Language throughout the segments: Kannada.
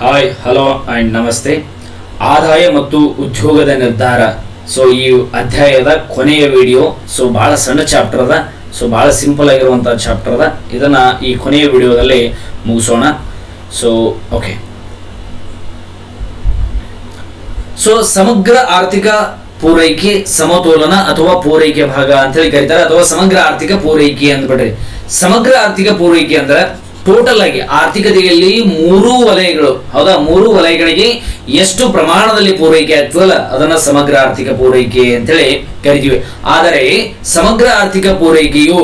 ಹಾಯ್, ಹಲೋ ಆ್ಯಂಡ್ ನಮಸ್ತೆ. ಆದಾಯ ಮತ್ತು ಉದ್ಯೋಗದ ನಿರ್ಧಾರ. ಸೊ ಈ ಅಧ್ಯಾಯದ ಕೊನೆಯ ವಿಡಿಯೋ ಸೊ ಬಹಳ ಸಣ್ಣ ಚಾಪ್ಟರ್ ಅದ ಸೊ ಬಹಳ ಸಿಂಪಲ್ ಆಗಿರುವಂಥ ಚಾಪ್ಟರ್ ಅದ. ಇದನ್ನ ಈ ಕೊನೆಯ ವಿಡಿಯೋದಲ್ಲಿ ಮುಗಿಸೋಣ. ಸೊ ಓಕೆ ಸೊ ಸಮಗ್ರ ಆರ್ಥಿಕ ಪೂರೈಕೆ, ಸಮತೋಲನ ಅಥವಾ ಪೂರೈಕೆ ಭಾಗ ಅಂತ ಹೇಳಿ ಕರೀತಾರೆ, ಅಥವಾ ಸಮಗ್ರ ಆರ್ಥಿಕ ಪೂರೈಕೆ ಅಂದ್ಬಿಟ್ರಿ ಸಮಗ್ರ ಆರ್ಥಿಕ ಪೂರೈಕೆ ಅಂದ್ರೆ ಟೋಟಲ್ ಆಗಿ ಆರ್ಥಿಕತೆಯಲ್ಲಿ ಮೂರು ವಲಯಗಳು. ಹೌದಾ? ಮೂರು ವಲಯಗಳಿಗೆ ಎಷ್ಟು ಪ್ರಮಾಣದಲ್ಲಿ ಪೂರೈಕೆ ಆಗ್ತದಲ್ಲ ಅದನ್ನ ಸಮಗ್ರ ಆರ್ಥಿಕ ಪೂರೈಕೆ ಅಂತೇಳಿ ಕರಿತೀವಿ. ಆದರೆ ಸಮಗ್ರ ಆರ್ಥಿಕ ಪೂರೈಕೆಯು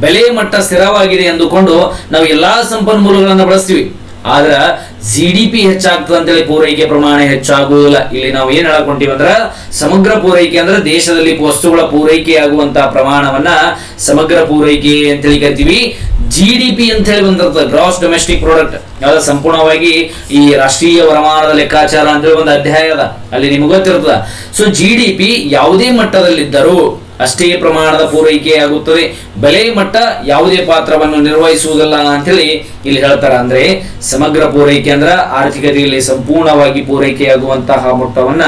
ಬೆಲೆ ಮಟ್ಟ ಸ್ಥಿರವಾಗಿದೆ ಎಂದುಕೊಂಡು ನಾವು ಎಲ್ಲಾ ಸಂಪನ್ಮೂಲಗಳನ್ನು ಬಳಸ್ತೀವಿ. ಆದ್ರ ಜಿ ಡಿ ಪಿ ಹೆಚ್ಚಾಗ್ತದೆ ಅಂತೇಳಿ ಪೂರೈಕೆ ಪ್ರಮಾಣ ಹೆಚ್ಚಾಗುವುದಿಲ್ಲ. ಇಲ್ಲಿ ನಾವು ಏನ್ ಹೇಳಕೊಂಡಿವಿ ಅಂದ್ರೆ ಸಮಗ್ರ ಪೂರೈಕೆ ಅಂದ್ರೆ ದೇಶದಲ್ಲಿ ವಸ್ತುಗಳ ಪೂರೈಕೆ ಆಗುವಂತಹ ಪ್ರಮಾಣವನ್ನ ಸಮಗ್ರ ಪೂರೈಕೆ ಅಂತೇಳಿ ಕರಿತೀವಿ. ಜಿ ಡಿ ಪಿ ಅಂತ ಹೇಳಿ ಬಂದಿರ್ತದೆ ಗ್ರಾಸ್ ಡೊಮೆಸ್ಟಿಕ್ ಪ್ರಾಡಕ್ಟ್ ಯಾವ್ದು ಸಂಪೂರ್ಣವಾಗಿ ಈ ರಾಷ್ಟ್ರೀಯ ವರಮಾನದ ಲೆಕ್ಕಾಚಾರ ಅಂತೇಳಿ ಒಂದು ಅಧ್ಯಾಯ ಅದ. ಅಲ್ಲಿ ನಿಮ್ಗೆ ಗೊತ್ತಿರ್ತದ. ಸೊ ಜಿ ಡಿ ಪಿ ಯಾವುದೇ ಮಟ್ಟದಲ್ಲಿದ್ದರೂ ಅಷ್ಟೇ ಪ್ರಮಾಣದ ಪೂರೈಕೆ ಆಗುತ್ತದೆ. ಬೆಲೆ ಮಟ್ಟ ಯಾವುದೇ ಪಾತ್ರವನ್ನು ನಿರ್ವಹಿಸುವುದಿಲ್ಲ ಅಂತೇಳಿ ಇಲ್ಲಿ ಹೇಳ್ತಾರ. ಅಂದ್ರೆ ಸಮಗ್ರ ಪೂರೈಕೆ ಅಂದ್ರ ಆರ್ಥಿಕತೆಯಲ್ಲಿ ಸಂಪೂರ್ಣವಾಗಿ ಪೂರೈಕೆಯಾಗುವಂತಹ ಮೊಟ್ಟವನ್ನ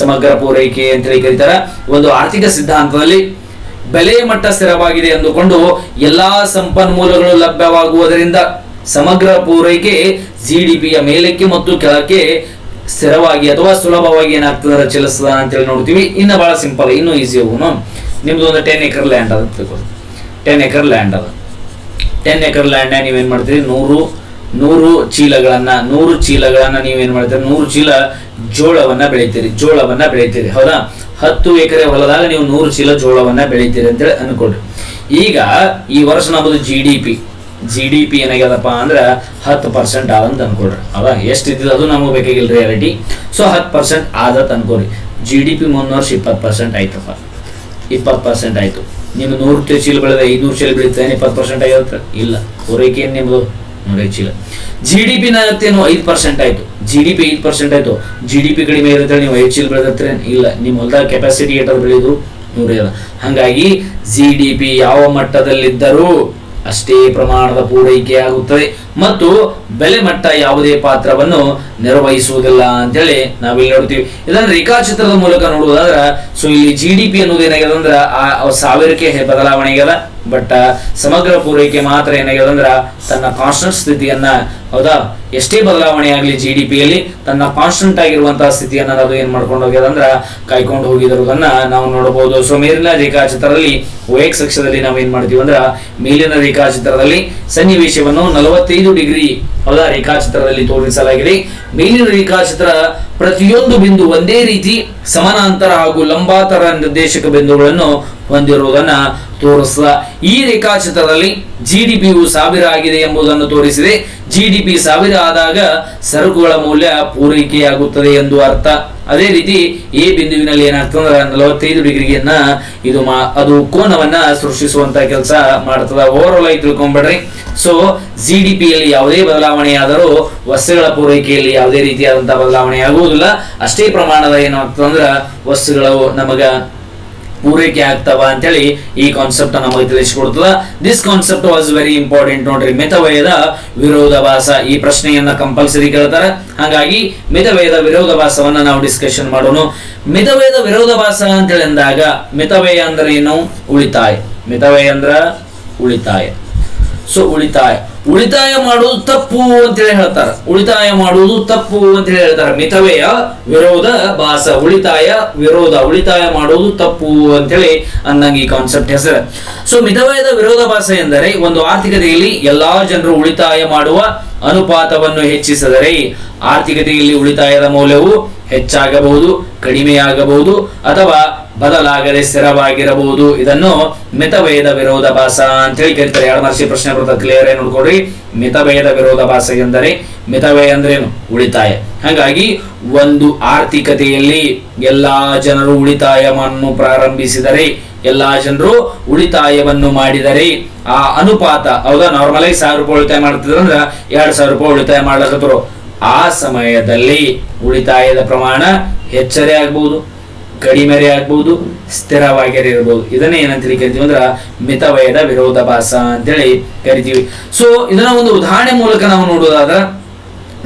ಸಮಗ್ರ ಪೂರೈಕೆ ಅಂತೇಳಿ ಕರೀತಾರ. ಒಂದು ಆರ್ಥಿಕ ಸಿದ್ಧಾಂತದಲ್ಲಿ ಬೆಲೆ ಮಟ್ಟ ಸ್ಥಿರವಾಗಿದೆ ಎಂದುಕೊಂಡು ಎಲ್ಲಾ ಸಂಪನ್ಮೂಲಗಳು ಲಭ್ಯವಾಗುವುದರಿಂದ ಸಮಗ್ರ ಪೂರೈಕೆ ಜಿಡಿಪಿಯ ಮೇಲಕ್ಕೆ ಮತ್ತು ಕೆಳಕ್ಕೆ ಸ್ಥಿರವಾಗಿ ಅಥವಾ ಸುಲಭವಾಗಿ ಏನಾಗ್ತದೆ ಚಲಿಸ್ತದ ಅಂತೇಳಿ ನೋಡ್ತೀವಿ. ಇನ್ನು ಬಹಳ ಸಿಂಪಲ್, ಇನ್ನು ಈಸಿ ಅವನು ನಿಮ್ದು ಒಂದು ಟೆನ್ ಎಕರ್ ಲ್ಯಾಂಡ್ ಅದ ಟೆನ್ ಏಕರ್ ಲ್ಯಾಂಡ್ ಅದ. ಟೆನ್ ಏಕರ್ ಲ್ಯಾಂಡ್ ನೀವೇನ್ ಮಾಡ್ತೀರಿ? ನೂರು ನೂರು ಚೀಲಗಳನ್ನ ನೂರು ಚೀಲಗಳನ್ನ ನೀವೇನ್ ಮಾಡ್ತೀರಿ? ನೂರು ಚೀಲ ಜೋಳವನ್ನ ಬೆಳಿತೀರಿ ಜೋಳವನ್ನ ಬೆಳಿತೀರಿ, ಹೌದಾ? ಹತ್ತು ಎಕರೆ ಹೊಲದಾಗ ನೀವು ನೂರು ಚೀಲ ಜೋಳವನ್ನ ಬೆಳಿತೀರಿ ಅಂತೇಳಿ ಅನ್ಕೊಂಡ್ರಿ. ಈಗ ಈ ವರ್ಷ ನಮ್ಮದು G D P G D P ಏನಾಗ್ಯದಪ್ಪ ಅಂದ್ರೆ ಹತ್ತು ಪರ್ಸೆಂಟ್ ಆದಂತ ಅನ್ಕೊಡ್ರಿ. ಅದ ಎಷ್ಟು ಇದ್ದಿದ್ದು ಅದು ನಮಗೆ ಬೇಕಾಗಿಲ್ಲ ರಿಯಾಲಿಟಿ ಸೊ ಹತ್ತು ಪರ್ಸೆಂಟ್ ಆದತ್ ಅನ್ಕೊರಿ. ಜಿ ಡಿ ಪಿ ಮುಂದ್ ವರ್ಷ ಇಪ್ಪತ್ತು ಪರ್ಸೆಂಟ್ ಆಯ್ತಪ್ಪ. ಇಪ್ಪತ್ತು ಪರ್ಸೆಂಟ್ ಆಯ್ತು. ನಿಮ್ಮ ನೂರು ಚೀಲ ಬೆಳೆದ ಐನೂರು ಚೀಲ ಬೆಳೀತಾನೆ ಇಪ್ಪತ್ತು ಪರ್ಸೆಂಟ್ ಆಗಿರುತ್ತೆ ಇಲ್ಲ. ಪೂರೈಕೆ ಏನು ನಿಮ್ಮದು ನೂರೈದು ಚೀಲ. ಜಿ ಡಿ ಪಿ ನಾವತ್ತೇನು ಐದು ಪರ್ಸೆಂಟ್ ಆಯ್ತು. ಜಿ ಡಿ ಪಿ ಐದು ಪರ್ಸೆಂಟ್ ಆಯ್ತು. ಜಿ ಡಿ ಪಿ ಕಡಿಮೆ ಇರುತ್ತೆ ನೀವು ಹೆಚ್ಚು ಬೆಳೆದ್ರೆ ಇಲ್ಲ ನಿಮ್ಮ ಹೊಲದಾಗ ಕೆಪಾಸಿಟಿ ಏಟಾದ್ರು ಬೆಳೆಯೋದು ನೂರೈದು ಹಾಗಾಗಿ ಜಿ ಡಿ ಪಿ ಯಾವ ಮಟ್ಟದಲ್ಲಿದ್ದರೂ ಅಷ್ಟೇ ಪ್ರಮಾಣದ ಪೂರೈಕೆ ಆಗುತ್ತದೆ. ಮತ್ತು ಬೆಲೆ ಮಟ್ಟ ಯಾವುದೇ ಪಾತ್ರವನ್ನು ನಿರ್ವಹಿಸುವುದಿಲ್ಲ ಅಂತೇಳಿ ನಾವಿಲ್ಲಿ ನೋಡ್ತೀವಿ. ಇದನ್ನ ರೇಖಾಚಿತ್ರದ ಮೂಲಕ ನೋಡುವುದಾದ್ರೆ, ಸೊ ಇಲ್ಲಿ ಜಿ ಡಿ ಪಿ ಅನ್ನೋದು ಅಂದ್ರೆ, ಆ ಸಾವಿರಕ್ಕೆ ಬದಲಾವಣೆ ಬಟ್ ಸಮಗ್ರ ಪೂರೈಕೆ ಮಾತ್ರ ಏನಾಗಿದೆ ಅಂದ್ರೆ, ತನ್ನ ಕಾನ್ಸ್ಟೆಂಟ್ ಸ್ಥಿತಿಯನ್ನ, ಹೌದಾ? ಎಷ್ಟೇ ಬದಲಾವಣೆ ಆಗಲಿ ಜಿ ಡಿ ಪಿಯಲ್ಲಿ ತನ್ನ ಕಾನ್ಸ್ಟೆಂಟ್ ಆಗಿರುವಂತಹ ಸ್ಥಿತಿಯನ್ನ ಅದು ಏನ್ ಮಾಡ್ಕೊಂಡು ಹೋಗ್ಯದ ಅಂದ್ರೆ, ಕಾಯ್ಕೊಂಡು ಹೋಗಿದಿರುವುದನ್ನ ನಾವು ನೋಡಬಹುದು. ಸೊ ಮೇಲಿನ ರೇಖಾಚಿತ್ರದಲ್ಲಿ ವೈಕ್ ಸಕ್ಷದಲ್ಲಿ ನಾವು ಏನ್ ಮಾಡ್ತೀವಿ ಅಂದ್ರೆ, ಮೇಲಿನ ರೇಖಾಚಿತ್ರದಲ್ಲಿ ಸನ್ನಿವೇಶವನ್ನು ನಲವತ್ತೈದು ಡಿಗ್ರಿ, ಹೌದಾ? ರೇಖಾಚಿತ್ರದಲ್ಲಿ ತೋರಿಸಲಾಗಿದೆ. ಮೇಲಿನ ರೇಖಾಚಿತ್ರ ಪ್ರತಿಯೊಂದು ಬಿಂದು ಒಂದೇ ರೀತಿ ಸಮಾನಾಂತರ ಹಾಗೂ ಲಂಬಾತರ ನಿರ್ದೇಶಕ ಬಿಂದುಗಳನ್ನು ಹೊಂದಿರುವುದನ್ನ ತೋರಿಸಿದ ಈ ರೇಖಾಚಿತ್ರದಲ್ಲಿ ಜಿ ಡಿ ಪಿಯು ಸಾವಿರ ಆಗಿದೆ ಎಂಬುದನ್ನು ತೋರಿಸಿದೆ. ಜಿ ಡಿ ಪಿ ಸಾವಿರ ಆದಾಗ ಸರಕುಗಳ ಮೌಲ್ಯ ಪೂರೈಕೆಯಾಗುತ್ತದೆ ಎಂದು ಅರ್ಥ. ಅದೇ ರೀತಿ ಎ ಬಿಂದುವಿನಲ್ಲಿ ಏನಾಗ್ತದೆ ಅಂದ್ರೆ ನಲವತ್ತೈದು ಡಿಗ್ರಿಯನ್ನ ಇದು ಮಾ ಅದು ಕೋನವನ್ನ ಸೃಷ್ಟಿಸುವಂತ ಕೆಲಸ ಮಾಡ್ತದ. ಓವರ್ ಆಲ್ ಆಗಿ ತಿಳ್ಕೊಂಡ್ಬಿಡ್ರಿ ಸೊ ಜಿ ಡಿ ಪಿಯಲ್ಲಿ ಯಾವುದೇ ಬದಲಾವಣೆ ಆದರೂ ವಸ್ತುಗಳ ಪೂರೈಕೆಯಲ್ಲಿ ಯಾವುದೇ ರೀತಿಯಾದಂತಹ ಬದಲಾವಣೆ ಆಗುವುದಿಲ್ಲ. ಅಷ್ಟೇ ಪ್ರಮಾಣದ ಏನಾಗ್ತದೆ ಅಂದ್ರೆ ವಸ್ತುಗಳು ನಮಗ ಪೂರೈಕೆ ಆಗ್ತಾವ ಅಂತೇಳಿ ಈ ಕಾನ್ಸೆಪ್ಟ್ ನಮಗೆ ತಿಳಿಸಿಕೊಡ್ತದ. This concept was very important ನೋಡ್ರಿ. ಮಿತವ್ಯಯದ ವಿರೋಧಾಭಾಸ ಈ ಪ್ರಶ್ನೆಯನ್ನ ಕಂಪಲ್ಸರಿ ಕೇಳ್ತಾರ. ಹಾಗಾಗಿ ಮಿತವ್ಯಯದ ವಿರೋಧಾಭಾಸವನ್ನ ನಾವು ಡಿಸ್ಕಷನ್ ಮಾಡೋಣ. ಮಿತವ್ಯಯದ ವಿರೋಧಾಭಾಸ ಅಂತೇಳಿ ಅಂದಾಗ ಮಿತವ್ಯಯ ಅಂದ್ರೆ ಏನು? ಉಳಿತಾಯ. ಮಿತವ್ಯಯ ಅಂದ್ರ ಉಳಿತಾಯ. ಸೊ ಉಳಿತಾಯ. ಉಳಿತಾಯ ಮಾಡುವುದು ತಪ್ಪು ಅಂತೇಳಿ ಹೇಳ್ತಾರೆ. ಉಳಿತಾಯ ಮಾಡುವುದು ತಪ್ಪು ಅಂತೇಳಿ ಹೇಳ್ತಾರೆ. ಮಿತವೆಯ ವಿರೋಧ, ಭಾಸ. ಉಳಿತಾಯ, ವಿರೋಧ. ಉಳಿತಾಯ ಮಾಡುವುದು ತಪ್ಪು ಅಂತೇಳಿ ಅನ್ನಂಗೆ ಈ ಕಾನ್ಸೆಪ್ಟ್ ಹೆಸರು. ಸೊ ಮಿತವಯದ ವಿರೋಧ ಭಾಸ ಎಂದರೆ ಒಂದು ಆರ್ಥಿಕತೆಯಲ್ಲಿ ಎಲ್ಲಾ ಜನರು ಉಳಿತಾಯ ಮಾಡುವ ಅನುಪಾತವನ್ನು ಹೆಚ್ಚಿಸಿದರೆ ಆರ್ಥಿಕತೆಯಲ್ಲಿ ಉಳಿತಾಯದ ಮೌಲ್ಯವು ಹೆಚ್ಚಾಗಬಹುದು, ಕಡಿಮೆಯಾಗಬಹುದು ಅಥವಾ ಬದಲಾಗದೆ ಸ್ಥಿರವಾಗಿರಬಹುದು. ಇದನ್ನು ಮಿತಭೇದ ವಿರೋಧ ಭಾಸ ಅಂತ ಹೇಳಿ ಕೇಳ್ತಾರೆ. ಎರಡು ಮಾರ್ಷಿ ಪ್ರಶ್ನೆ ಬರ್ತದೆ ಕ್ಲಿಯರ್ ಏನು ನೋಡ್ಕೊಡ್ರಿ ಮಿತಭೇದ ವಿರೋಧ ಭಾಸ ಎಂದರೆ ಮಿತವ್ಯಯ ಅಂದ್ರೇನು? ಉಳಿತಾಯ. ಹಾಗಾಗಿ ಒಂದು ಆರ್ಥಿಕತೆಯಲ್ಲಿ ಎಲ್ಲಾ ಜನರು ಉಳಿತಾಯವನ್ನು ಪ್ರಾರಂಭಿಸಿದರೆ, ಎಲ್ಲಾ ಜನರು ಉಳಿತಾಯವನ್ನು ಮಾಡಿದರೆ ಆ ಅನುಪಾತ, ಹೌದಾ? ನಾರ್ಮಲ್ ಆಗಿ ಸಾವಿರ ರೂಪಾಯಿ ಉಳಿತಾಯ ಮಾಡ್ತಿದ್ರು ಅಂದ್ರೆ ಎರಡು ಸಾವಿರ ರೂಪಾಯಿ ಉಳಿತಾಯ ಮಾಡ್ಲಕತ್ತರು ಆ ಸಮಯದಲ್ಲಿ ಉಳಿತಾಯದ ಪ್ರಮಾಣ ಹೆಚ್ಚರೇ ಆಗ್ಬಹುದು ಕಡಿಮೆರೆ ಆಗ್ಬಹುದು ಸ್ಥಿರವಾಗಿರೇ ಇರಬಹುದು ಇದನ್ನೇ ಏನಂತ ಹೇಳಿ ಕರಿತೀವಿ ಅಂದ್ರ ಮಿತವಯದ ವಿರೋಧಾಭಾಸ ಅಂತೇಳಿ ಕರಿತೀವಿ. ಸೊ ಇದನ್ನ ಒಂದು ಉದಾಹರಣೆ ಮೂಲಕ ನಾವು ನೋಡೋದಾದ್ರ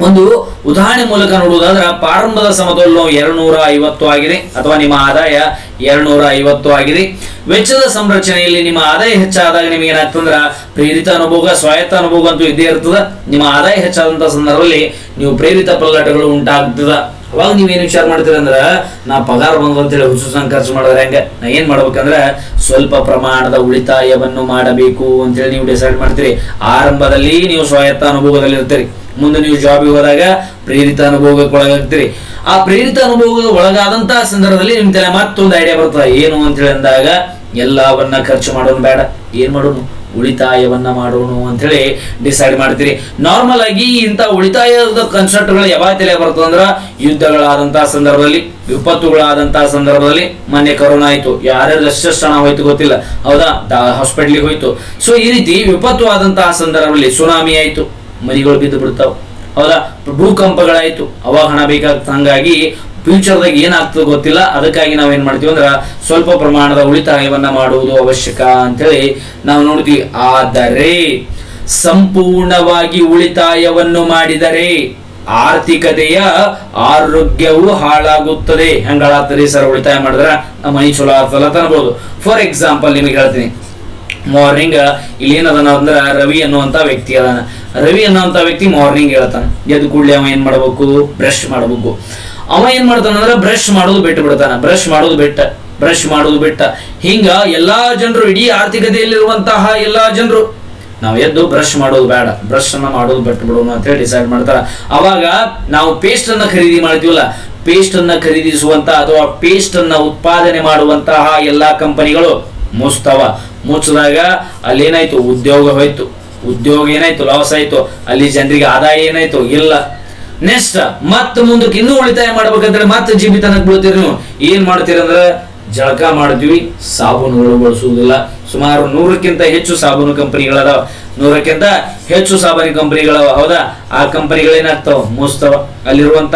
ಒಂದು ಉದಾಹರಣೆ ಮೂಲಕ ನೋಡುವುದಾದ್ರೆ ಪ್ರಾರಂಭದ ಸಮತೋಲನವು ಎರಡ್ನೂರ ಐವತ್ತು ಆಗಿದೆ, ಅಥವಾ ನಿಮ್ಮ ಆದಾಯ ಎರಡ್ನೂರ ಐವತ್ತು ಆಗಿದೆ. ವೆಚ್ಚದ ಸಂರಚನೆಯಲ್ಲಿ ನಿಮ್ಮ ಆದಾಯ ಹೆಚ್ಚಾದಾಗ ನಿಮಗೆ ಏನಾಗ್ತಂದ್ರ ಪ್ರೇರಿತ ಅನುಭೋಗ, ಸ್ವಾಯತ್ತ ಅನುಭೋಗ ಅಂತೂ ಇದ್ದೇ ಇರ್ತದ. ನಿಮ್ಮ ಆದಾಯ ಹೆಚ್ಚಾದಂತ ಸಂದರ್ಭದಲ್ಲಿ ನೀವು ಪ್ರೇರಿತ ಪಲ್ಲಟಗಳು ಉಂಟಾಗ್ತದ. ಅವಾಗ ನೀವೇನು ವಿಚಾರ ಮಾಡ್ತೀರ ಅಂದ್ರ, ನಾ ಪಗಾರ ಬಂದು ಅಂತೇಳಿ ಹುಸುಸಂಗ್ ಖರ್ಚು ಮಾಡಿದ್ರೆ ಹೆಂಗೆ? ನಾ ಏನ್ ಮಾಡ್ಬೇಕಂದ್ರ, ಸ್ವಲ್ಪ ಪ್ರಮಾಣದ ಉಳಿತಾಯವನ್ನು ಮಾಡಬೇಕು ಅಂತೇಳಿ ನೀವು ಡಿಸೈಡ್ ಮಾಡ್ತೀರಿ. ಆರಂಭದಲ್ಲಿ ನೀವು ಸ್ವಾಯತ್ತ ಅನುಭವದಲ್ಲಿ ಇರ್ತೀರಿ ಮುಂದೆ ನೀವು ಜಾಬಿಗೆ ಹೋದಾಗ ಪ್ರೇರಿತ ಅನುಭವಕ್ಕೆ ಒಳಗಾಗ್ತೀರಿ ಆ ಪ್ರೇರಿತ ಅನುಭವದ ಒಳಗಾದಂತಹ ಸಂದರ್ಭದಲ್ಲಿ ನಿಮ್ ತಲೆ ಮತ್ತೊಂದು ಐಡಿಯಾ ಬರ್ತದೆ. ಏನು ಅಂತೇಳಿ ಅಂದಾಗ, ಎಲ್ಲವನ್ನ ಖರ್ಚು ಮಾಡೋದು ಬೇಡ. ಏನ್ ಮಾಡೋನು ಉಳಿತಾಯವನ್ನ ಮಾಡೋಣ ಅಂತೇಳಿ ಡಿಸೈಡ್ ಮಾಡ್ತೀರಿ. ನಾರ್ಮಲ್ ಆಗಿ ಇಂಥ ಉಳಿತಾಯದ ಕನ್ಸೆಪ್ಟ್ಗಳು ಯಾವಾಗ ತಲೆ ಬರ್ತದೆ ಅಂದ್ರ ಯುದ್ಧಗಳಾದಂತಹ ಸಂದರ್ಭದಲ್ಲಿ ವಿಪತ್ತುಗಳಾದಂತಹ ಸಂದರ್ಭದಲ್ಲಿ ಮೊನ್ನೆ ಕರೋನಾ ಆಯ್ತು. ಯಾರ್ಯಾರು ಎಷ್ಟೆಷ್ಟು ಹಣ ಹೋಯ್ತು ಗೊತ್ತಿಲ್ಲ. ಹೌದಾ? ಹಾಸ್ಪಿಟ್ಲಿಗೆ ಹೋಯ್ತು. ಸೊ ಈ ರೀತಿ ವಿಪತ್ತು ಆದಂತಹ ಸಂದರ್ಭದಲ್ಲಿ ಸುನಾಮಿ ಆಯ್ತು. ಮರಿಗಳು ಬಿದ್ದು ಬಿಡ್ತಾವ. ಹೌದಾ? ಭೂಕಂಪಗಳಾಯ್ತು. ಅವಾಗ ಹಣ ಬೇಕಾಗ್ತ ಹಂಗಾಗಿ ಫ್ಯೂಚರ್ದಾಗ ಏನಾಗ್ತದೆ ಗೊತ್ತಿಲ್ಲ. ಅದಕ್ಕಾಗಿ ನಾವು ಏನ್ ಮಾಡ್ತೀವಿ ಅಂದ್ರೆ ಸ್ವಲ್ಪ ಪ್ರಮಾಣದ ಉಳಿತಾಯವನ್ನ ಮಾಡುವುದು ಅವಶ್ಯಕ ಅಂತೇಳಿ ನಾವು ನೋಡ್ತೀವಿ. ಆದರೆ ಸಂಪೂರ್ಣವಾಗಿ ಉಳಿತಾಯವನ್ನು ಮಾಡಿದರೆ ಆರ್ಥಿಕತೆಯ ಆರೋಗ್ಯವು ಹಾಳಾಗುತ್ತದೆ. ಹೆಂಗ್ ಹಾಳಾಗ್ತದೆ ಸರ್ ಉಳಿತಾಯ ಮಾಡಿದ್ರೆ ನಮ್ಮ ಮನಿ ಚಲೋ ಆಗ್ತಲ್ಲ ಅಂತ ಫಾರ್ ಎಕ್ಸಾಂಪಲ್ ನಿಮಗೆ ಹೇಳ್ತೀನಿ. ಮಾರ್ನಿಂಗ್ ಇಲ್ಲಿ ಏನದನ ಅಂದ್ರೆ ರವಿ ಅನ್ನುವಂತ ವ್ಯಕ್ತಿ ಅದಾನ. ರವಿ ಅನ್ನುವಂತ ವ್ಯಕ್ತಿ ಮಾರ್ನಿಂಗ್ ಹೇಳ್ತಾನೆ ಎದ್ದು ಕೂಡಲೇ ಅವ ಏನು ಮಾಡಬೇಕು? ಬ್ರಷ್ ಮಾಡ್ಬೇಕು. ಅವ ಏನ್ ಮಾಡ್ತಾನಂದ್ರ ಬ್ರಷ್ ಮಾಡೋದು ಬಿಟ್ಟು ಬಿಡ್ತಾನ. ಬ್ರಷ್ ಮಾಡೋದು ಬಿಟ್ಟ. ಬ್ರಷ್ ಮಾಡೋದು ಬಿಟ್ಟ. ಹಿಂಗ ಎಲ್ಲಾ ಜನರು, ಇಡೀ ಆರ್ಥಿಕತೆಯಲ್ಲಿರುವಂತಹ ಎಲ್ಲಾ ಜನರು ನಾವು ಎದ್ದು ಬ್ರಷ್ ಮಾಡೋದು ಬೇಡ. ಬ್ರಷ್ ಅನ್ನ ಮಾಡೋದು ಬಿಟ್ಟು ಬಿಡೋಣ ಅಂತ ಹೇಳಿ ಡಿಸೈಡ್ ಮಾಡ್ತಾರ. ಅವಾಗ ನಾವು ಪೇಸ್ಟ್ ಅನ್ನ ಖರೀದಿ ಮಾಡ್ತೀವಲ್ಲ? ಪೇಸ್ಟ್ ಅನ್ನ ಖರೀದಿಸುವಂತ ಅಥವಾ ಪೇಸ್ಟ್ ಅನ್ನ ಉತ್ಪಾದನೆ ಮಾಡುವಂತಹ ಎಲ್ಲಾ ಕಂಪನಿಗಳು ಮುಚ್ತಾವ ಮುಚ್ಚಿದಾಗ ಅಲ್ಲಿ ಏನಾಯ್ತು ಉದ್ಯೋಗ ಹೋಯ್ತು. ಉದ್ಯೋಗ ಏನಾಯ್ತು? ಲಾಸ್ ಆಯ್ತು. ಅಲ್ಲಿ ಜನರಿಗೆ ಆದಾಯ ಏನಾಯ್ತು? ಇಲ್ಲ. ನೆಕ್ಸ್ಟ್ ಮತ್ತ ಮುಂದಕ್ಕೆ ಇನ್ನೂ ಉಳಿತಾಯ ಮಾಡ್ಬೇಕಂದ್ರೆ ಮತ್ತೆ ಜೀವಿತನಕ್ಕೆ ಬೀಳ್ತೀರಿ ನೀವು. ಏನ್ ಮಾಡ್ತೀರಂದ್ರೆ ಜಳಕ ಮಾಡ್ತೀವಿ, ಸಾಬೂನುಗಳು ಬಳಸುವುದಿಲ್ಲ. ಸುಮಾರು ನೂರಕ್ಕಿಂತ ಹೆಚ್ಚು ಸಾಬೂನು ಕಂಪನಿಗಳದಾವ. ನೂರಕ್ಕಿಂತ ಹೆಚ್ಚು ಸಾಬೂನು ಕಂಪನಿಗಳವ ಹೌದಾ? ಆ ಕಂಪನಿಗಳೇನಾಗ್ತಾವ ಮುಸ್ತವ. ಅಲ್ಲಿರುವಂತ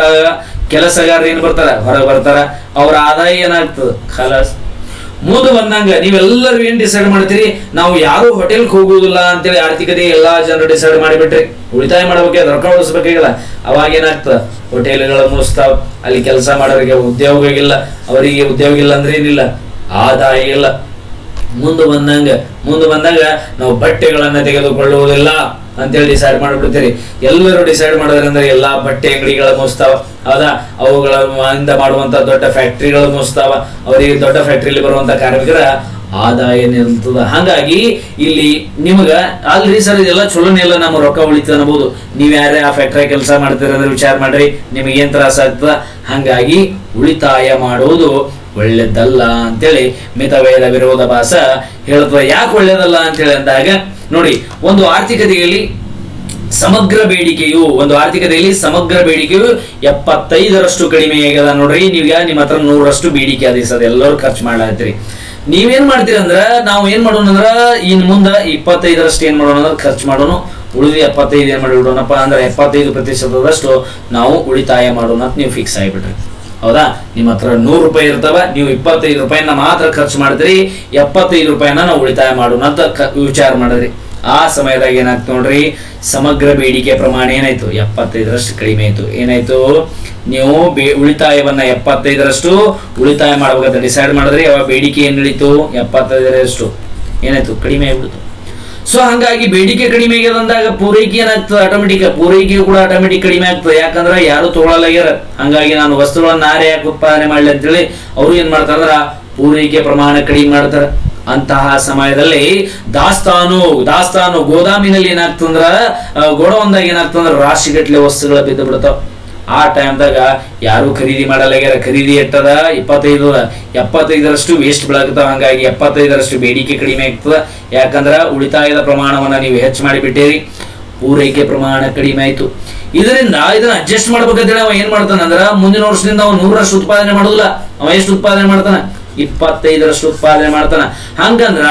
ಕೆಲಸಗಾರರು ಏನ್ ಬರ್ತಾರ? ಹೊರಗೆ ಬರ್ತಾರ. ಅವ್ರ ಆದಾಯ ಏನಾಗ್ತದ? ಖಲಾಸ್. ಮುಂದೆ ಬಂದಂಗ, ನೀವೆಲ್ಲರೂ ಏನ್ ಡಿಸೈಡ್ ಮಾಡ್ತೀರಿ? ನಾವು ಯಾರು ಹೋಟೆಲ್ಗೆ ಹೋಗುವುದಿಲ್ಲ ಅಂತೇಳಿ ಆರ್ಥಿಕತೆ ಎಲ್ಲಾ ಜನರು ಡಿಸೈಡ್ ಮಾಡಿಬಿಟ್ರಿ ಉಳಿತಾಯ ಮಾಡಬೇಕು ರೊಕ್ಕ ಉಳಿಸ್ಬೇಕಾಗಿಲ್ಲ. ಅವಾಗ ಏನಾಗ್ತದ? ಹೋಟೆಲ್ಗಳ ಮುಸ್ತಾವ್ ಅಲ್ಲಿ ಕೆಲಸ ಮಾಡೋರಿಗೆ ಉದ್ಯೋಗ ಇಲ್ಲ ಅವರಿಗೆ ಉದ್ಯೋಗ ಇಲ್ಲ ಅಂದ್ರೆ ಏನಿಲ್ಲ? ಆದಾಯ ಇಲ್ಲ. ಮುಂದೆ ಬಂದಂಗ, ಮುಂದೆ ಬಂದಾಗ ನಾವು ಬಟ್ಟೆಗಳನ್ನ ತೆಗೆದುಕೊಳ್ಳುವುದಿಲ್ಲ. ಅಂತೇಳಿ ಡಿಸೈಡ್ ಮಾಡಿಬಿಡ್ತೀರಿ. ಎಲ್ಲರೂ ಡಿಸೈಡ್ ಮಾಡಿದ್ರಂದ್ರೆ ಎಲ್ಲಾ ಬಟ್ಟೆ ಅಂಗಡಿಗಳ ಮುಗಿಸ್ತಾವ. ಹೌದಾ? ಅವುಗಳ ಮಾಡುವಂತ ದೊಡ್ಡ ಫ್ಯಾಕ್ಟ್ರಿಗಳು ಮುಗಿಸ್ತಾವ. ಅವರಿಗೆ ದೊಡ್ಡ ಫ್ಯಾಕ್ಟ್ರಿಯಲ್ಲಿ ಬರುವಂತ ಕಾರ್ಮಿಕರ ಆದಾಯ ನಿಲ್ತದ ಹಾಗಾಗಿ ಇಲ್ಲಿ ನಿಮಗ ಅಲ್ರಿ ಸರ್, ಇದೆಲ್ಲ ಚಲೋನೇ ಇಲ್ಲ ನಮ್ಮ ರೊಕ್ಕ ಉಳಿತದ ಅನ್ಬೋದು ನೀವ್ ಯಾರೇ ಆ ಫ್ಯಾಕ್ಟ್ರಿ ಕೆಲಸ ಮಾಡ್ತೀರ ವಿಚಾರ ಮಾಡ್ರಿ, ನಿಮಗೆ ಏನ್ ತ್ರಾಸ ಆಗ್ತದ? ಹಂಗಾಗಿ ಉಳಿತಾಯ ಮಾಡುವುದು ಒಳ್ಳೇದಲ್ಲ ಅಂತೇಳಿ ಮಿತವೇದ ವಿರೋಧ ಭಾಸ ಹೇಳ್ತದ. ಯಾಕೆ ಒಳ್ಳೇದಲ್ಲ ಅಂತೇಳಿ ಅಂದಾಗ ನೋಡಿ, ಒಂದು ಆರ್ಥಿಕತೆಯಲ್ಲಿ ಸಮಗ್ರ ಬೇಡಿಕೆಯು, ಒಂದು ಆರ್ಥಿಕತೆಯಲ್ಲಿ ಸಮಗ್ರ ಬೇಡಿಕೆಯು ಎಪ್ಪತ್ತೈದರಷ್ಟು ಕಡಿಮೆ ಆಗ್ಯದ ನೋಡ್ರಿ. ನೀವೀಗ ನಿಮ್ಮ ಹತ್ರ ನೂರಷ್ಟು ಬೇಡಿಕೆ ಅದ ಸರ್, ಎಲ್ಲರೂ ಖರ್ಚು ಮಾಡ್ಲಾತ್ರಿ ನೀವೇನ್ ಮಾಡ್ತೀರ ಅಂದ್ರ, ನಾವು ಏನ್ ಮಾಡೋಣ ಅಂದ್ರ, ಇನ್ ಮುಂದ ಇಪ್ಪತ್ತೈದರಷ್ಟು ಏನ್ ಮಾಡೋಣ ಅಂದ್ರೆ, ಖರ್ಚು ಮಾಡೋಣ. ಉಳಿದು ಎಪ್ಪತ್ತೈದು ಏನ್ ಮಾಡಿ ಬಿಡೋಣಪ್ಪ ಅಂದ್ರೆ ಎಪ್ಪತ್ತೈದು ಪ್ರತಿಶತದಷ್ಟು ನಾವು ಉಳಿತಾಯ ಮಾಡೋಣ ಅಂತ ನೀವು ಫಿಕ್ಸ್ ಆಗಿಬಿಟ್ರಿ. ಹೌದಾ? ನಿಮ್ಮ ಹತ್ರ ನೂರು ರೂಪಾಯಿ ಇರ್ತವ, ನೀವು ಇಪ್ಪತ್ತೈದು ರೂಪಾಯಿನ ಮಾತ್ರ ಖರ್ಚು ಮಾಡಿದ್ರಿ ಎಪ್ಪತ್ತೈದು ರೂಪಾಯಿನ ನಾವು ಉಳಿತಾಯ ಮಾಡೋಣ ಅಂತ ವಿಚಾರ ಮಾಡಿದ್ರಿ. ಆ ಸಮಯದಾಗ ಏನಾಯ್ತು ನೋಡ್ರಿ, ಸಮಗ್ರ ಬೇಡಿಕೆ ಪ್ರಮಾಣ ಏನಾಯ್ತು? ಎಪ್ಪತ್ತೈದರಷ್ಟು ಕಡಿಮೆ ಆಯ್ತು. ಏನಾಯ್ತು? ನೀವು ಬೇ, ಉಳಿತಾಯವನ್ನ ಎಪ್ಪತ್ತೈದರಷ್ಟು, ಉಳಿತಾಯ ಮಾಡ್ಬೇಕಂತ ಡಿಸೈಡ್ ಮಾಡಿದ್ರಿ ಯಾವ ಬೇಡಿಕೆ ಏನ್ ನಡೀತು? ಎಪ್ಪತ್ತೈದರಷ್ಟು. ಏನಾಯ್ತು? ಕಡಿಮೆ ಆಗ್ಬಿಡ್ತು. ಸೊ ಹಂಗಾಗಿ ಬೇಡಿಕೆ ಕಡಿಮೆ ಆಗ್ಯದ ಅಂದಾಗ ಪೂರೈಕೆ ಏನಾಗ್ತದೆ? ಆಟೋಮೆಟಿಕ್ ಪೂರೈಕೆ ಕೂಡ ಆಟೋಮೆಟಿಕ್ ಕಡಿಮೆ ಆಗ್ತದೆ. ಯಾಕಂದ್ರೆ ಯಾರು ತಗೊಳ್ಳಲಾಗ್ಯಾರ? ಹಂಗಾಗಿ ನಾನು ವಸ್ತುಗಳನ್ನ ನಾರೇ ಯಾಕೆ ಉತ್ಪಾದನೆ ಮಾಡಲಿ ಅಂತೇಳಿ ಅವರು ಏನ್ ಮಾಡ್ತಾರಂದ್ರ ಪೂರೈಕೆ ಪ್ರಮಾಣ ಕಡಿಮೆ ಮಾಡ್ತಾರ. ಅಂತಹ ಸಮಯದಲ್ಲಿ ದಾಸ್ತಾನು ದಾಸ್ತಾನು ಗೋದಾಮಿನಲ್ಲಿ ಏನಾಗ್ತಂದ್ರ ಗೋಡೌನ್ದಾಗ ಏನಾಗ್ತಂದ್ರ ರಾಶಿಗಟ್ಲೆ ವಸ್ತುಗಳ ಬಿದ್ದು ಬಿಡ್ತಾವ. ಆ ಟೈಮ್ದಾಗ ಯಾರು ಖರೀದಿ ಮಾಡಲಾಗ್ಯಾರ ಖರೀದಿ ಎಟ್ಟದ ಇಪ್ಪತ್ತೈದು, ಎಪ್ಪತ್ತೈದರಷ್ಟು ವೇಸ್ಟ್ ಬೆಳಗ್ತಾವ ಹಂಗಾಗಿ ಎಪ್ಪತ್ತೈದರಷ್ಟು ಬೇಡಿಕೆ ಕಡಿಮೆ ಆಗ್ತದ. ಯಾಕಂದ್ರ ಉಳಿತಾಯದ ಪ್ರಮಾಣವನ್ನ ನೀವು ಹೆಚ್ಚು ಮಾಡಿಬಿಟ್ಟಿರಿ. ಪೂರೈಕೆ ಪ್ರಮಾಣ ಕಡಿಮೆ ಆಯಿತು. ಇದರಿಂದ ಇದನ್ನ ಅಡ್ಜಸ್ಟ್ ಮಾಡ್ಬೇಕಂತೇಳಿ ಅವ ಏನ್ ಮಾಡ್ತಾನಂದ್ರ, ಮುಂದಿನ ವರ್ಷದಿಂದ ಅವ ನೂರರಷ್ಟು ಉತ್ಪಾದನೆ ಮಾಡೋದಿಲ್ಲ. ಅವ ಎಷ್ಟು ಉತ್ಪಾದನೆ ಮಾಡ್ತಾನ? ಇಪ್ಪತ್ತೈದರಷ್ಟು ಉತ್ಪಾದನೆ ಮಾಡ್ತಾನ. ಹಂಗಂದ್ರ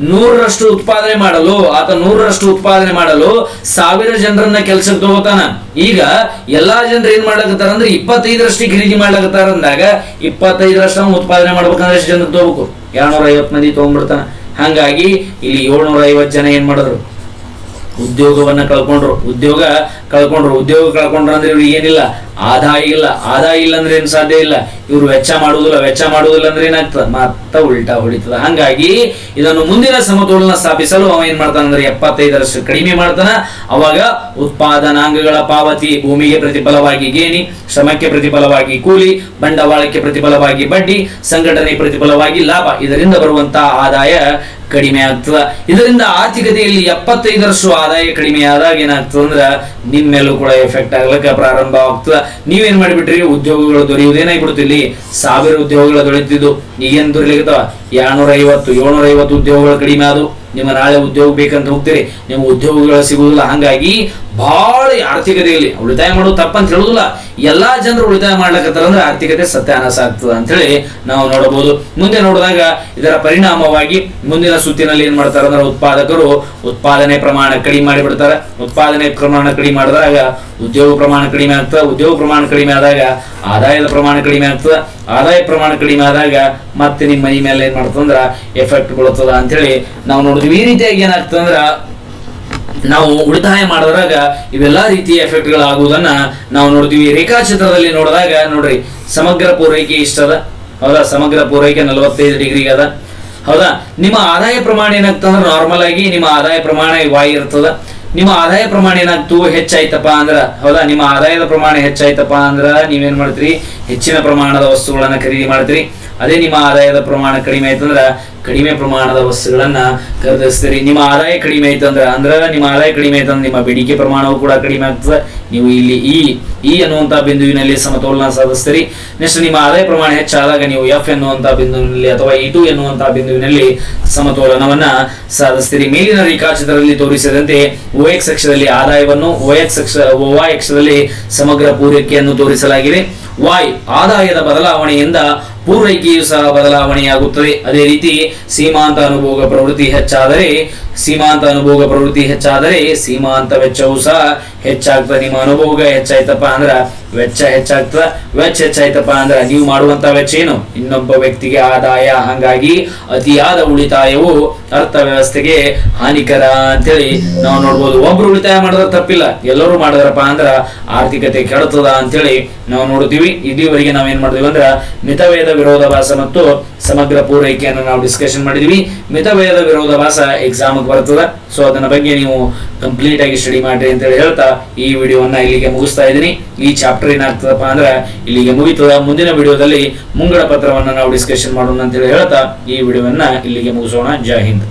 ನೂರರಷ್ಟು ಉತ್ಪಾದನೆ ಮಾಡಲು, ಆತ ನೂರರಷ್ಟು ಉತ್ಪಾದನೆ ಮಾಡಲು ಸಾವಿರ ಜನರನ್ನ ಕೆಲ್ಸಕ್ಕೆ ತಗೋತಾನ. ಈಗ ಎಲ್ಲಾ ಜನರು ಏನ್ ಮಾಡ್ಲಕತ್ತಾರ ಅಂದ್ರೆ ಇಪ್ಪತ್ತೈದರಷ್ಟು ಖರೀದಿ ಮಾಡ್ಲಕತ್ತಾರ ಅಂದಾಗ ಇಪ್ಪತ್ತೈದರಷ್ಟು ಉತ್ಪಾದನೆ ಮಾಡ್ಬೇಕಂದ್ರೆ ಎಷ್ಟು ಜನಕ್ಕೆ ತಗೋಬೇಕು? ಎರಡ್ನೂರ ಐವತ್ ಮಂದಿ ತಗೊಂಡ್ಬಿಡ್ತಾನ. ಹಂಗಾಗಿ ಇಲ್ಲಿ ಏಳ್ನೂರ ಐವತ್ತು ಜನ ಏನ್ ಮಾಡಿದ್ರು? ಉದ್ಯೋಗವನ್ನ ಕಳ್ಕೊಂಡ್ರು. ಉದ್ಯೋಗ ಕಳ್ಕೊಂಡ್ರು. ಉದ್ಯೋಗ ಕಳ್ಕೊಂಡ್ರು ಅಂದ್ರೆ ಇವ್ರಿಗೆ ಏನಿಲ್ಲ. ಆದಾಯ ಇಲ್ಲ. ಆದಾಯ ಇಲ್ಲ ಅಂದ್ರೆ ಏನ್ ಸಾಧ್ಯ ಇಲ್ಲ? ಇವ್ರು ವೆಚ್ಚ ಮಾಡುವುದಿಲ್ಲ ವೆಚ್ಚ ಮಾಡುವುದಿಲ್ಲ ಅಂದ್ರೆ ಏನಾಗ್ತದೆ? ಮತ್ತ ಉಲ್ಟಾ ಹೊಡಿತದ. ಹಂಗಾಗಿ ಇದನ್ನು ಮುಂದಿನ ಸಮತೋಲನ ಸ್ಥಾಪಿಸಲು ಅವ ಏನ್ ಮಾಡ್ತಾನ ಅಂದ್ರೆ ಎಪ್ಪತ್ತೈದರಷ್ಟು ಕಡಿಮೆ ಮಾಡ್ತಾನ. ಅವಾಗ ಉತ್ಪಾದನಾಂಗಗಳ ಪಾವತಿ ಭೂಮಿಗೆ ಪ್ರತಿಫಲವಾಗಿ ಗೇಣಿ, ಶ್ರಮಕ್ಕೆ ಪ್ರತಿಫಲವಾಗಿ ಕೂಲಿ, ಬಂಡವಾಳಕ್ಕೆ ಪ್ರತಿಫಲವಾಗಿ ಬಡ್ಡಿ, ಸಂಘಟನೆ ಪ್ರತಿಫಲವಾಗಿ ಲಾಭ. ಇದರಿಂದ ಬರುವಂತಹ ಆದಾಯ ಕಡಿಮೆ ಆಗ್ತದ. ಇದರಿಂದ ಆರ್ಥಿಕತೆಯಲ್ಲಿ ಎಪ್ಪತ್ತೈದರಷ್ಟು ಆದಾಯ ಕಡಿಮೆ ಆದಾಗ ಏನಾಗ್ತದ ಅಂದ್ರ ನಿಮ್ಮೆಲ್ಲೂ ಕೂಡ ಎಫೆಕ್ಟ್ ಆಗ್ಲಿಕ್ಕೆ ಪ್ರಾರಂಭ ಆಗ್ತದ ನೀವೇನ್ ಮಾಡಿಬಿಟ್ರಿ? ಉದ್ಯೋಗಗಳು ದೊರೆಯುವುದೇನಾಗ್ಬಿಡ್ತು ಇಲ್ಲಿ. ಸಾವಿರ ಉದ್ಯೋಗಗಳು ದೊರೆಯುತ್ತಿದ್ದು. ಈಗೇನ್ ದೊರೆಯಲಿಕ್ಕವ ಎರಡ್ನೂರ ಐವತ್ತು ಏಳ್ನೂರ ಐವತ್ತು ಉದ್ಯೋಗಗಳು ಕಡಿಮೆ ಅದು ನಿಮ್ಮ ನಾಳೆ ಉದ್ಯೋಗ ಬೇಕಂತ ಹೋಗ್ತೀರಿ. ನಿಮ್ಮ ಉದ್ಯೋಗಗಳು ಸಿಗುವುದಿಲ್ಲ. ಹಂಗಾಗಿ ಬಹಳ ಆರ್ಥಿಕತೆಯಲ್ಲಿ ಉಳಿತಾಯ ಮಾಡೋದು ತಪ್ಪಂತ ಹೇಳುದಿಲ್ಲ ಎಲ್ಲಾ ಜನರು ಉಳಿತಾಯ ಮಾಡ್ಲಕತ್ತಾರ ಅಂದ್ರೆ ಆರ್ಥಿಕತೆ ಸತ್ಯಾನಾಶ ಆಗ್ತದ ಅಂತ ಹೇಳಿ ನಾವು ನೋಡಬಹುದು. ಮುಂದೆ ನೋಡಿದಾಗ ಇದರ ಪರಿಣಾಮವಾಗಿ ಮುಂದಿನ ಸುತ್ತಿನಲ್ಲಿ ಏನ್ ಮಾಡ್ತಾರಂದ್ರೆ ಉತ್ಪಾದಕರು ಉತ್ಪಾದನೆ ಪ್ರಮಾಣ ಕಡಿಮೆ ಮಾಡಿಬಿಡ್ತಾರೆ. ಉತ್ಪಾದನೆ ಪ್ರಮಾಣ ಕಡಿಮೆ ಮಾಡಿದಾಗ ಉದ್ಯೋಗ ಪ್ರಮಾಣ ಕಡಿಮೆ ಆಗ್ತದೆ. ಉದ್ಯೋಗ ಪ್ರಮಾಣ ಕಡಿಮೆ ಆದಾಗ ಆದಾಯದ ಪ್ರಮಾಣ ಕಡಿಮೆ ಆಗ್ತದೆ. ಆದಾಯ ಪ್ರಮಾಣ ಕಡಿಮೆ ಆದಾಗ ಮತ್ತೆ ನಿಮ್ಮ ಮನೆ ಮೇಲೆ ಏನ್ ಮಾಡ್ತಂದ್ರ ಎಫೆಕ್ಟ್ ಬೀಳ್ತದ ಅಂತ ಹೇಳಿ ನಾವು ನೋಡಿದ್ವಿ. ಈ ರೀತಿಯಾಗಿ ಏನಾಗ್ತದಂದ್ರ ನಾವು ಉಳಿತಾಯ ಮಾಡಿದಾಗ ಇವೆಲ್ಲಾ ರೀತಿಯ ಎಫೆಕ್ಟ್ ಗಳಾಗುವುದನ್ನ ನಾವು ನೋಡ್ತೀವಿ. ರೇಖಾಚಿತ್ರದಲ್ಲಿ ನೋಡಿದಾಗ ನೋಡ್ರಿ, ಸಮಗ್ರ ಪೂರೈಕೆ ಇಷ್ಟದ? ಹೌದಾ? ಸಮಗ್ರ ಪೂರೈಕೆ ನಲವತ್ತೈದು ಡಿಗ್ರಿಗೆ ಅದ. ಹೌದಾ? ನಿಮ್ಮ ಆದಾಯ ಪ್ರಮಾಣ ಏನಾಗ್ತಂದ್ರೆ ನಾರ್ಮಲ್ ಆಗಿ ನಿಮ್ಮ ಆದಾಯ ಪ್ರಮಾಣ ವಾಯ್ ಇರ್ತದ. ನಿಮ್ಮ ಆದಾಯ ಪ್ರಮಾಣ ಏನಾಗ್ತು? ಹೆಚ್ಚಾಯ್ತಪ್ಪ ಅಂದ್ರ, ಹೌದಾ? ನಿಮ್ಮ ಆದಾಯದ ಪ್ರಮಾಣ ಹೆಚ್ಚಾಯ್ತಪ್ಪ ಅಂದ್ರ ನೀವೇನ್ ಮಾಡ್ತೀರಿ? ಹೆಚ್ಚಿನ ಪ್ರಮಾಣದ ವಸ್ತುಗಳನ್ನ ಖರೀದಿ ಮಾಡ್ತೀರಿ. ಅದೇ ನಿಮ್ಮ ಆದಾಯದ ಪ್ರಮಾಣ ಕಡಿಮೆ ಆಯ್ತಂದ್ರ ಕಡಿಮೆ ಪ್ರಮಾಣದ ವಸ್ತುಗಳನ್ನ ಖರೀದಿಸ್ತೀರಿ. ನಿಮ್ಮ ಆದಾಯ ಕಡಿಮೆ ಆಯ್ತಂದ್ರ ಅಂದ್ರ ನಿಮ್ಮ ಆದಾಯ ಕಡಿಮೆ ಆಯ್ತಂದ್ರೆ ನಿಮ್ಮ ಬೇಡಿಕೆ ಪ್ರಮಾಣವು ಕೂಡ ಕಡಿಮೆ ಆಗ್ತದೆ. ನೀವು ಇಲ್ಲಿ ಈ ಈ ಅನ್ನುವಂತ ಬಿಂದುವಿನಲ್ಲಿ ಸಮತೋಲನ ಸಾಧಿಸ್ತೀರಿ. ನೆಕ್ಸ್ಟ್ ನಿಮ್ಮ ಆದಾಯ ಪ್ರಮಾಣ ಹೆಚ್ಚಾದಾಗ ನೀವು ಎಫ್ ಎನ್ನುವಂತ ಬಿಂದುವಿನಲ್ಲಿ ಅಥವಾ ಇ ಟು ಎನ್ನುವಂತ ಬಿಂದುವಿನಲ್ಲಿ ಸಮತೋಲನವನ್ನ ಸಾಧಿಸ್ತೀರಿ. ಮೇಲಿನ ರೇಖಾಚಿತ್ರದಲ್ಲಿ ತೋರಿಸಿದಂತೆ ಎಕ್ಸ್ ಅಕ್ಷದಲ್ಲಿ ಆದಾಯವನ್ನು ಎಕ್ಸ್ ಅಕ್ಷ ಓ ಅಕ್ಷದಲ್ಲಿ ಸಮಗ್ರ ಪೂರೈಕೆಯನ್ನು ತೋರಿಸಲಾಗಿದೆ. ವಾಯ್ ಆದಾಯದ ಬದಲಾವಣೆಯಿಂದ ಪೂರೈಕೆಯು ಸಹ ಬದಲಾವಣೆಯಾಗುತ್ತದೆ ಅದೇ ರೀತಿ ಸೀಮಾಂತ ಅನುಭೋಗ ಪ್ರವೃತ್ತಿ ಹೆಚ್ಚಾದರೆ ಸೀಮಾಂತ ಅನುಭೋಗ ಪ್ರವೃತ್ತಿ ಹೆಚ್ಚಾದರೆ ಸೀಮಾಂತ ವೆಚ್ಚವೂ ಸಹ ಹೆಚ್ಚಾಗ್ತದೆ. ನಿಮ್ಮ ಅನುಭೋಗ ಹೆಚ್ಚಾಯ್ತಪ್ಪ ಅಂದ್ರ ವೆಚ್ಚ ಹೆಚ್ಚಾಗ್ತದ. ವೆಚ್ಚ ಹೆಚ್ಚಾಯ್ತಪ್ಪ ಅಂದ್ರ ನೀವು ಮಾಡುವಂತ ವೆಚ್ಚ ಏನು? ಇನ್ನೊಬ್ಬ ವ್ಯಕ್ತಿಗೆ ಆದಾಯ, ಹಂಗಾಗಿ ಅತಿಯಾದ ಉಳಿತಾಯವು ಅರ್ಥ ವ್ಯವಸ್ಥೆಗೆ ಹಾನಿಕರ ಅಂತೇಳಿ ನಾವು ನೋಡ್ಬೋದು. ಒಬ್ರು ಉಳಿತಾಯ ಮಾಡಿದ್ರೆ ತಪ್ಪಿಲ್ಲ. ಎಲ್ಲರೂ ಮಾಡಿದ್ರಪ್ಪ ಅಂದ್ರ ಆರ್ಥಿಕತೆ ಕೆಡುತ್ತದ ಅಂತೇಳಿ ನಾವು ನೋಡ್ತೀವಿ. ಇಲ್ಲಿವರೆಗೆ ನಾವೇನ್ ಮಾಡಿದ್ವಿ ಅಂದ್ರ ಮಿತವೇದ ವಿರೋಧಾಭಾಸ ಮತ್ತು ಸಮಗ್ರ ಪೂರೈಕೆಯನ್ನು ನಾವು ಡಿಸ್ಕಷನ್ ಮಾಡಿದ್ವಿ. ಮಿತವೇದ ವಿರೋಧಾಭಾಸ ಎಕ್ಸಾಮ್ ಬರ್ತದ. ಸೊ ಅದನ್ನ ಬಗ್ಗೆ ನೀವು ಕಂಪ್ಲೀಟ್ ಆಗಿ ಸ್ಟಡಿ ಮಾಡ್ರಿ ಅಂತ ಹೇಳಿ ಹೇಳ್ತಾ ಈ ವಿಡಿಯೋವನ್ನ ಇಲ್ಲಿಗೆ ಮುಗಿಸ್ತಾ ಇದ್ದೀನಿ. ಈ ಚಾಪ್ಟರ್ ಏನಾಗ್ತದಪ್ಪ ಅಂದ್ರೆ ಇಲ್ಲಿಗೆ ಮುಗಿತದ. ಮುಂದಿನ ವಿಡಿಯೋದಲ್ಲಿ ಮುಂಗಡ ಪತ್ರವನ್ನ ನಾವು ಡಿಸ್ಕಷನ್ ಮಾಡೋಣ ಅಂತೇಳಿ ಹೇಳ್ತಾ ಈ ವಿಡಿಯೋವನ್ನ ಇಲ್ಲಿಗೆ ಮುಗಿಸೋಣ. ಜೈ ಹಿಂದ್.